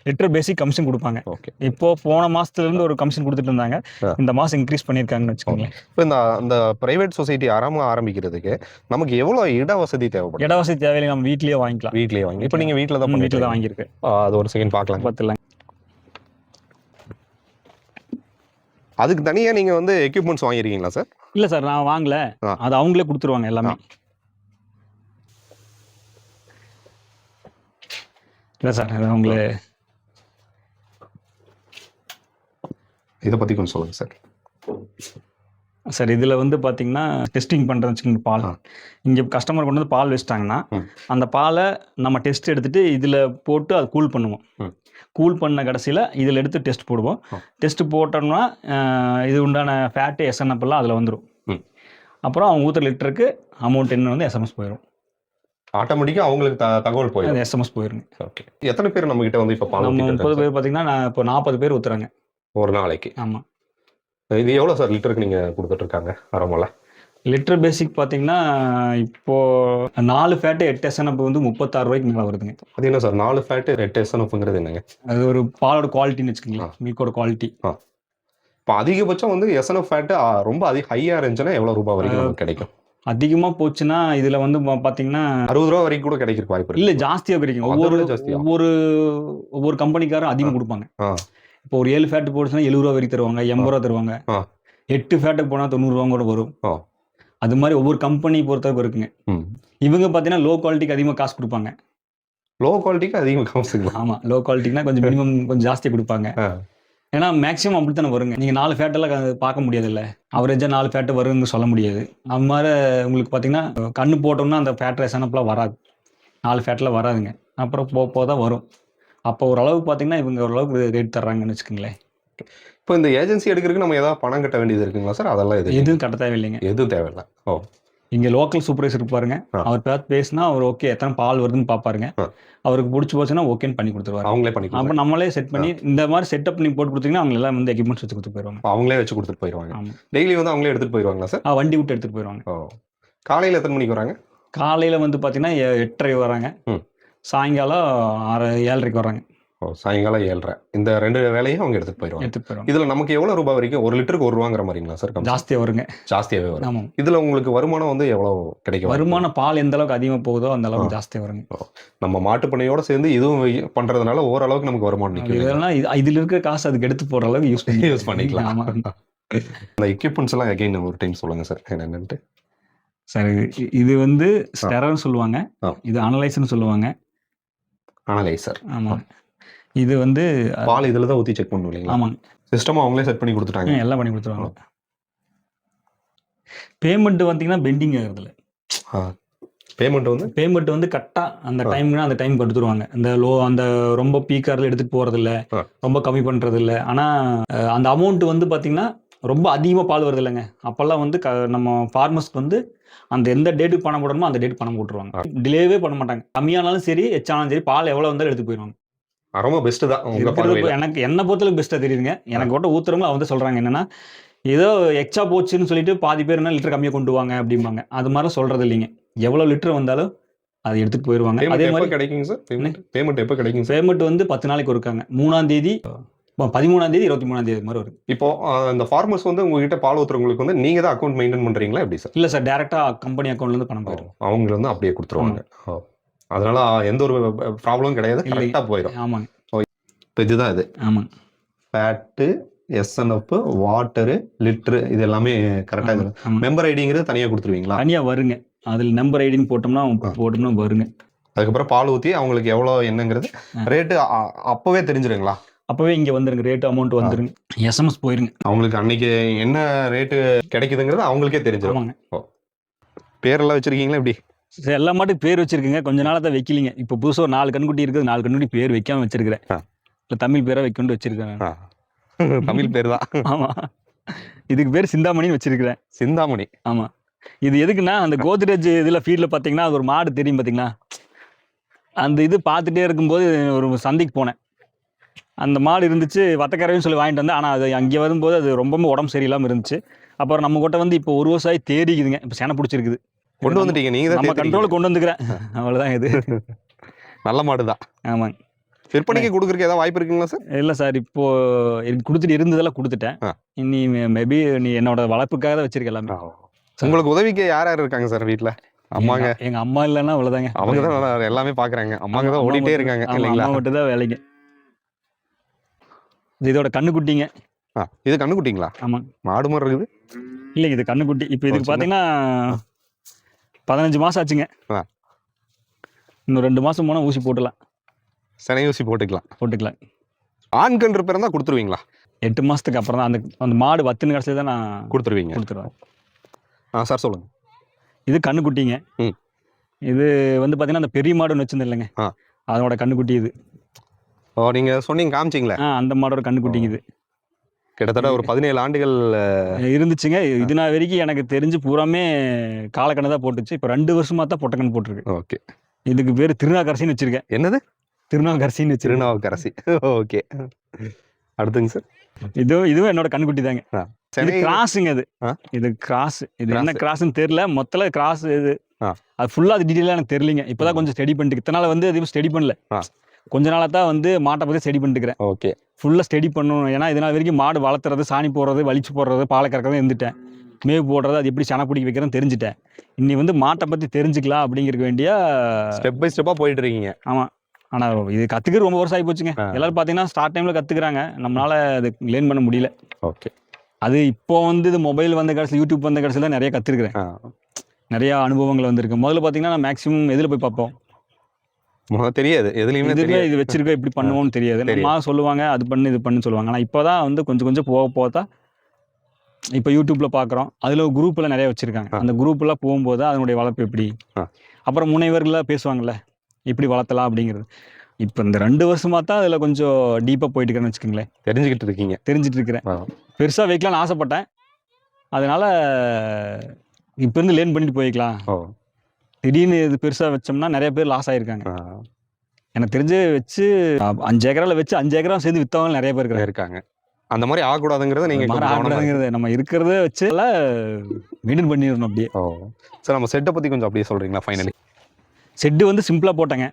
லிட்டர் பேசிக் கமிஷன் கொடுப்பாங்க. ஓகே இப்போ போன மாசத்துல இருந்து ஒரு கமிஷன் கொடுத்துட்டு இருந்தாங்க. இந்த மாசம் இன்க்ரீஸ் பண்ணியிருக்காங்கன்னு வச்சுக்கோங்களேன். இப்போ இந்த அந்த பிரைவேட் சொசைட்டி ஆரம்ப ஆரம்பிக்கிறதுக்கு நமக்கு எவ்வளவு இட வசதி தேவைப்படும்? இட வசதி தேவையில்லை. நம்ம வீட்லயே வாங்கிக்கலாம். வீட்லயே வாங்கி இப்போ நீங்க வீட்ல தான் வீட்டில் தான் வாங்கியிருக்கு. அது ஒரு செகண்ட் பார்க்கலாம் பார்த்துலாம் அதுக்கு தனியா நீங்க வந்து எக்யூப்மெண்ட்ஸ் வாங்கிருக்கீங்களா சார் இல்ல சார் நான் வாங்கல. அது அவங்களே கொடுத்துருவாங்க எல்லாமே. இல்லை சார் அது அவங்களே இதை பத்தி கொஞ்சம் சொல்லுங்க சார் சார் இதில் வந்து பார்த்தீங்கன்னா டெஸ்டிங் பண்ணுறது வச்சுக்கோங்க பால். இங்கே கஸ்டமர் கொண்டு வந்து பால் வச்சிட்டாங்கன்னா. அந்த பாலை நம்ம டெஸ்ட் எடுத்துட்டு இதில் போட்டு அது கூல் பண்ணுவோம். கூல் பண்ண கடைசியில் இதில் எடுத்து டெஸ்ட் போடுவோம். டெஸ்ட் போட்டோம்னா இது உண்டான ஃபேட்டு எஸ்என்எப் எல்லாம் அதில் வந்துடும். அப்புறம் அவங்க ஊற்றுற லிட்டருக்கு அமௌண்ட் என்ன வந்து எஸ்எம்எஸ் போயிடும் ஆட்டோமேட்டிக்கா அவங்களுக்கு தகவல் போயிடும் எஸ்எம்எஸ் போயிருங்க ஓகே எத்தனை பேர் நம்ம கிட்ட வந்து இப்ப நம்ம முப்பது பேர் பார்த்தீங்கன்னா நான் இப்போ நாற்பது பேர் ஊற்றுறாங்க? ஒரு நாளைக்கு ஆமாம் இது எவ்வளவு சார் லிட்டருக்கு நீங்க கொடுத்துட்டு இருக்காங்க ஆரம்பம்ல லிட்டர் பேசிக் பார்த்தீங்கன்னா இப்போ நாலு ஃபேட்டு எட்டு எஸ்என்எப் வந்து முப்பத்தாறு ரூபாய்க்கு மேலே வருதுங்க. அது என்ன சார் நாலு ஃபேட்டு ரெட்டு எஸ்என்எஃப்ங்கிறது என்னங்க? அது ஒரு பாலோட குவாலிட்டின்னு வச்சுக்கோங்களேன் மில்கோட குவாலிட்டி இப்போ அதிகபட்சம் வந்து எஸ்என்எஃப் ஃபேட்டு ரொம்ப அதிக ஹையா இருந்துச்சுன்னா எவ்வளவு ரூபாய் வரைக்கும் நமக்கு கிடைக்கும்? அதிகமாக போச்சுன்னா இதில் வந்து பா- பார்த்தீங்கன்னா அறுபது ரூபா வரைக்கும் கூட கிடைக்கிறதுக்கு வாய்ப்பு இல்லை ஜாஸ்தியாக கிடைக்கும். ஒவ்வொரு ஜாஸ்தியா? ஒவ்வொரு ஒவ்வொரு கம்பெனிக்காரும் அதிகம் கொடுப்பாங்க. ஆ. இப்போ ஒரு ஏழு ஃபேட் போடுச்சுன்னா எழுபது ரூபா வரைக்கும் தருவாங்க எண்பது ரூபா தருவாங்க. எட்டு ஃபேட்டுக்கு போனால் தொண்ணூறுரூவா கூட வரும். அது மாதிரி ஒவ்வொரு கம்பெனி பொறுத்தவரைக்கும் இருக்குங்க. இவங்க பார்த்தீங்கன்னா லோ குவாலிட்டிக்கு அதிகமாக காசு கொடுப்பாங்க. லோ குவாலிட்டிக்கு அதிகம் காமிச்சுக்கலாம் ஆமாம் லோ குவாலிட்டினா கொஞ்சம் மினிமம் கொஞ்சம் ஜாஸ்தி கொடுப்பாங்க. ஏன்னா மேக்ஸிமம் அப்படித்தானே வருங்க. நீங்கள் நாலு ஃபேட்டெல்லாம் பார்க்க முடியாதுல்ல. அவரேஜாக நாலு ஃபேட்டு வருங்க சொல்ல முடியாது. அது மாதிரி உங்களுக்கு பார்த்தீங்கன்னா கண்ணு போட்டோம்னா அந்த ஃபேட் ரேஷனப்லாம் வராது. நாலு ஃபேட்டில் வராதுங்க. அப்புறம் போக போக தான் வரும். அப்போ ஓரளவுக்கு பார்த்தீங்கன்னா இவங்க ஓரளவுக்கு ரேட் தர்றாங்கன்னு வச்சுக்கோங்களேன். இப்போ இந்த ஏஜென்சி எடுக்கிறதுக்கு நம்ம ஏதாவது பணம் கட்ட வேண்டியது இருக்குங்களா சார் அதெல்லாம் எது எதுவும் கட்ட தேவையில்லைங்க. எதுவும் தேவையில்லை. ஓ. இங்கே லோக்கல் சூப்பர்வைசர் இருப்பாருங்க. அவர் பார்த்து பேசினா அவர் ஓகே எத்தனை பால் வருதுன்னு பார்ப்பாருங்க. அவருக்கு பிடிச்சி போச்சுன்னா ஓகேன்னு பண்ணி கொடுத்துருவாரு. அவங்களே அப்போ பண்ணிக்கலாம் நம்மளே செட் பண்ணி இந்த மாதிரி செட்டப் பண்ணி போட்டு கொடுத்தீங்கன்னா அவங்க எல்லாம் வந்து எக்யூப்மெண்ட்ஸ் வச்சு கொடுத்து போயிடுவாங்க அவங்களே வச்சு கொடுத்துட்டு போயிடுவாங்க ஆமாம் டெய்லி வந்து அவங்களே எடுத்துட்டு போயிடுவாங்களா சார் வண்டி விட்டு எடுத்துகிட்டு போயிடுவாங்க ஓ. காலையில் எத்தனை மணிக்கு வராங்க? காலையில் வந்து பார்த்தீங்கன்னா எட்டரை வராங்க. சாயங்காலம் ஆறு ஏழரைக்கு வராங்க ஓ சாயங்காலம் ஏழ்ரை. இந்த ரெண்டு வேலையும் அவங்க எடுத்துட்டு போயிடுவாங்க எடுத்துட்டு போயிடுவாங்க இதுல நமக்கு எவ்வளவு ரூபாய் வரைக்கும் ஒரு லிட்டருக்கு ஒரு ரூபாங்கிற மாதிரிங்களா சார்? ஜாஸ்தியாக வருங்க. ஜாஸ்தியாவே வரும். ஆமாம். இதுல உங்களுக்கு வருமானம் வந்து எவ்வளவு கிடைக்கும் வருமான பால் எந்த அளவுக்கு அதிகமாக போகுதோ அந்த அளவுக்கு ஜாஸ்தியாக வருங்க. நம்ம மாட்டு பண்ணையோட சேர்ந்து இதுவும் பண்றதுனால ஓரளவுக்கு நமக்கு வருமானம் நிற்கும் இதெல்லாம் இது- இதுல இருக்கிற காசு அதுக்கு எடுத்து போடுற அளவுக்கு யூஸ் பண்ணி யூஸ் பண்ணிக்கலாம். ஆமாம் இந்த எக்யூப்மெண்ட்ஸ் எல்லாம் அகைன் ஒரு டைம் சொல்லுங்க சார். என்னென்னு சரி இது- வந்து ஸ்டெரர்னு சொல்லுவாங்க. இது அனலைசர்னு சொல்லுவாங்க. அனலைசர் ஆமாம் இது வந்து பால் இதுல தான் ஊத்தி செக் பண்ணும் இல்லைங்களா? ஆமாங்க. சிஸ்டம் அவங்களே செட் பண்ணி கொடுத்துட்டாங்க. எல்லாம் பண்ணி கொடுத்துருவாங்க. பேமெண்ட் பார்த்தீங்கன்னா பெண்டிங் ஆகுறதுல பேமெண்ட் வந்து? பேமெண்ட் வந்து கரெக்டாக அந்த. டைம்னா அந்த டைம் கொடுத்துருவாங்க. அந்த லோ அந்த ரொம்ப பீக்காரில் எடுத்துகிட்டு போகிறதில்ல. ரொம்ப கம்மி பண்ணுறது இல்லை ஆனால் அந்த அமௌண்ட் வந்து பார்த்தீங்கன்னா ரொம்ப அதிகமாக பால் வருது இல்லைங்க அப்போல்லாம் வந்து க நம்ம ஃபார்மர்ஸ்க்கு வந்து அந்த எந்த டேட்டுக்கு பணம் போடணுமோ அந்த டேட் பணம் போட்டுருவாங்க. டிலேவே பண்ண மாட்டாங்க. கம்மியானாலும் சரி எச்சானாலும் சரி பால் எவ்வளோ வந்தாலும் எடுத்து போயிடுவாங்க. ரொம்ப பெஸ்ட் தான் எனக்கு என்ன பொறுத்தளவுக்கு பெஸ்ட்டாக தெரியுதுங்க. எனக்கு கூட ஊத்துறவங்க அவங்க சொல்கிறாங்க என்னன்னா ஏதோ எக்ஸ்ட்ரா போச்சுன்னு சொல்லிட்டு பாதி பேர் என்ன லிட்டர் கம்மியாக கொண்டு வாங்க அப்படிம்பாங்க. அது மாதிரி சொல்றது இல்லைங்க. எவ்வளோ லிட்டர் வந்தாலும் அதை எடுத்துட்டு போயிடுவாங்க. அதே மாதிரி கிடைக்குங்க சார் பேமெண்ட் எப்போ கிடைக்குங்க சார் பேமெண்ட் வந்து பத்து நாளைக்கு இருக்காங்க மூணாம் தேதி பதிமூணாம் தேதி இருபத்தி மூணாம் தேதி மாதிரி வரும் இப்போ அஹ், இந்த ஃபார்மர்ஸ் வந்து உங்ககிட்ட பால் ஊத்துறவங்களுக்கு வந்து நீங்க தான் அக்கௌண்ட் மெயின்டைன் பண்றீங்களா எப்படி சார் இல்லை சார் டேரெக்டாக கம்பெனி அக்கௌண்ட்லேருந்து பணம் போயிடும் அவங்க வந்து அப்படியே கொடுத்துருவாங்க. அதனால எந்த ஒரு ப்ராப்ளமும் கிடையாது இல்லை. கரெக்டாக போயிடும் ஆமாங்க. இப்போ இதுதான் இது. ஆமாங்க ஃபேட்டு எஸ்என்எஃப் வாட்டரு லிட்ரு இது எல்லாமே கரெக்டாக ஆமாங்க. மெம்பர் ஐடிங்கிறது தனியாக கொடுத்துருவீங்களா? தனியாக வருங்க. அதில் நம்பர் ஐடின்னு போட்டோம்னா போட்டோம்னா வருங்க. அதுக்கப்புறம் பால் ஊற்றி அவங்களுக்கு எவ்வளோ என்னங்கிறது. ரேட்டு அப்போவே தெரிஞ்சிருங்களா? அப்போவே இங்கே வந்துருங்க ரேட்டு அமௌண்ட் வந்துருங்க. எஸ்எம்எஸ் போயிருங்க. அவங்களுக்கு அன்னைக்கு என்ன ரேட்டு கிடைக்குதுங்கிறது அவங்களுக்கே தெரிஞ்சிடும் ஆமாங்க. பேரெல்லாம் வச்சிருக்கீங்களா எப்படி? சரி எல்லா மாட்டுக்கு பேர் வச்சிருக்குங்க. கொஞ்ச நாளாக தான் வைக்கலிங்க. இப்போ புதுசாக ஒரு நாலு கண்ணுக்குட்டி இருக்குது. நாலு கண்ணுக்குட்டி பேர் வைக்காம வச்சிருக்கிறேன். இல்லை தமிழ் பேரை வைக்கணும்னு வச்சிருக்கேன். தமிழ் பேர் தான். ஆமாம் இதுக்கு பேர் சிந்தாமணின்னு வச்சிருக்கிறேன். சிந்தாமணி. ஆமாம் இது எதுக்குன்னா அந்த கோத்ரேஜ் இதில் ஃபீல்டில் பார்த்தீங்கன்னா அது ஒரு மாடு தெரியும் பார்த்தீங்களா அந்த இது பார்த்துட்டே இருக்கும்போது ஒரு சந்தைக்கு போனேன். அந்த மாடு இருந்துச்சு வத்தக்கரைன்னு சொல்லி வாங்கிட்டு வந்தேன். ஆனால் அது அங்கே வரும்போது அது ரொம்பவும் உடம்பு சரியில்லாமல் இருந்துச்சு. அப்புறம் நம்ம கிட்ட வந்து இப்போ ஒரு வருஷம் தேடிக்குதுங்க. இப்போ செனை பிடிச்சிருக்குது. கொண்டு வந்துட்டீங்க நீங்க தான் நம்ம. கண்ட்ரோல் கொண்டு வந்துக்கிறேன். அவ்வளோதான் இது. நல்ல மாடு தான். ஆமாங்க. விற்பனைக்கு கொடுக்குறதுக்கு ஏதாவது வாய்ப்பு இருக்குங்களா சார்? இல்லை சார். இப்போ கொடுத்துட்டு இருந்ததெல்லாம் கொடுத்துட்டேன். இனி மேபி நீ என்னோட வளர்ப்புக்காக தான் வச்சிருக்க எல்லாமே. உங்களுக்கு உதவிக்கு யார் யார் இருக்காங்க சார் வீட்ல? அம்மாங்க? எங்க- அம்மா இல்லைன்னா அவ்வளோதாங்க அவங்க தான் எல்லாமே பாக்குறாங்க அம்மாங்க தான் ஓடிட்டே இருக்காங்க இல்லைங்களா? மட்டும் தான் வேலைங்க இது இதோட கண்ணுக்குட்டிங்க. இது கண்ணுக்குட்டிங்களா? ஆமாங்க மாடு மாதிரி இருக்குது? இல்லைங்க இது கண்ணுக்குட்டி. இப்போ இதுக்கு பார்த்தீங்கன்னா பதினஞ்சு மாசம் ஆச்சுங்க. இன்னும் ரெண்டு மாசம் போனால் ஊசி போட்டுலாம். சினை ஊசி போட்டுக்கலாம். போட்டுக்கலாம். ஆண் கன்று பிறந்தா கொடுத்துருவீங்களா? எட்டு மாசத்துக்கு அப்புறம் தான் அந்த அந்த மாடு வத்துன்னு கடைசியில் தான் நான் கொடுத்துருவீங்க. கொடுத்துருவேன். ஆ சார் சொல்லுங்க. இது கண்ணுக்குட்டிங்க. இது வந்து பார்த்தீங்கன்னா அந்த பெரிய மாடுன்னு வச்சிருந்தேன் இல்லைங்க. ஆ. அதோட கண்ணுக்குட்டி இது. ஓ நீங்க சொன்னீங்க காமிச்சிங்களே? அந்த மாடோட கண்ணுக்குட்டிங்க இது கிட்டத்தட்ட ஒரு பதினேழு ஆண்டுகள் இருந்துச்சுங்க. இது நான் வரைக்கும் எனக்கு தெரிஞ்சு பூராமே காலக்கண்ணு தான் போட்டுச்சு. இப்போ ரெண்டு வருஷமா தான் பொட்டக்கண்ணு போட்டிருக்கு. ஓகே. இதுக்கு பேர் திருநாகரசின்னு வச்சிருக்கேன். என்னது? திருநாகரசின்னு வச்சிருக்கேன். திருநாவுக்கரசி. ஓகே. அடுத்துங்க சார் இதுவும் இதுவும் என்னோட கண்ணுக்குட்டி தாங்க கிராஸுங்க அது. இது கிராஸ். இது என்ன Cross. கிராஸ்னு தெரியல. மொத்தல கிராஸ் இது. அது ஃபுல்லா அது டீட்டெயிலாக எனக்கு தெரியலங்க. இப்போதான் கொஞ்சம் ஸ்டடி பண்ணிட்டு இத்தனை நாள் வந்து எதுவும் ஸ்டடி பண்ணல. கொஞ்ச நாளா தான் வந்து மாட்டை பத்தி ஸ்டடி பண்ணிட்டுக்கிறேன் ஓகே ஃபுல்லா ஸ்டடி பண்ணணும். ஏன்னா இது நாள் வரைக்கும் மாடு வளர்த்துறது சாணி போடுறது வலிச்சு போடுறது பாலை கறக்கிறது இருந்துட்டேன். மேவு போடுறது அது எப்படி சன பிடிக்க வைக்கிறதுன்னு தெரிஞ்சுட்டேன். இன்னி வந்து மாட்டை பத்தி தெரிஞ்சுக்கலாம் அப்படிங்கிறதுக்கு வேண்டிய ஸ்டெப் பை ஸ்டெப்பா போயிட்டு இருக்கீங்க. ஆமா. ஆனா இது கத்துக்கிறது ரொம்ப வருஷம் ஆகி போச்சுங்க. எல்லாரும் பாத்தீங்கன்னா ஸ்டார்ட் டைம்ல கத்துக்கிறாங்க. நம்மளால அது லேர்ன் பண்ண முடியல. ஓகே அது இப்போ வந்து இது மொபைல் வந்த கடைசியில் யூடியூப் வந்த கடைசியில் தான் நிறைய கற்றுருக்கிறேன் நிறைய அனுபவங்கள் வந்திருக்கு. முதல்ல பார்த்தீங்கன்னா நான் மேக்ஸிமம் எதில் போய் பார்ப்போம்? தெரியாது. எதுலயுமே தெரியாது. இது வச்சிருக்க இப்படி பண்ணுவோம்னு தெரியாது. நம்ம சொல்லுவாங்க அது பண்ணு இது பண்ணு சொல்லுவாங்க. ஆனால் இப்போ தான் வந்து கொஞ்சம் கொஞ்சம் போக தான் இப்போ யூடியூப்ல பார்க்குறோம் அதில் குரூப்ல நிறைய வச்சிருக்காங்க. அந்த குரூப்லாம் போகும்போது அதனுடைய வளர்ப்பு எப்படி. அப்புறம் முனைவர்கள்லாம் பேசுவாங்கல்ல இப்படி வளர்த்தலாம் அப்படிங்கிறது. இப்போ இந்த ரெண்டு வருஷமா தான் அதில் கொஞ்சம் டீப்பாக போயிட்டு இருக்கேன்னு வச்சுக்கோங்களேன். தெரிஞ்சுக்கிட்டு இருக்கீங்க. தெரிஞ்சிட்டு இருக்கிறேன். பெருசாக வைக்கலாம்னு ஆசைப்பட்டேன். அதனால இப்போ இருந்து லேர்ன் பண்ணிட்டு போய்க்கலாம். திடீர்னு இது பெருசாக வச்சோம்னா நிறைய பேர் லாஸ் ஆயிருக்காங்க எனக்கு தெரிஞ்சு வச்சு அஞ்சு ஏக்கரால வச்சு அஞ்சு ஏக்கரா சேர்ந்து வித்தவங்க நிறைய பேர் இருக்காங்க அந்த மாதிரி ஆகக்கூடாதுங்கிறத நீங்க. ஆகக்கூடாதுங்கிறது நம்ம இருக்கிறத வச்சு மெயின்டைன் பண்ணிடணும் அப்படியே ஓ சார் நம்ம செட்டை பத்தி கொஞ்சம் அப்படியே சொல்றீங்களா ஃபைனலி செட்டு வந்து சிம்பிளா போட்டேங்க.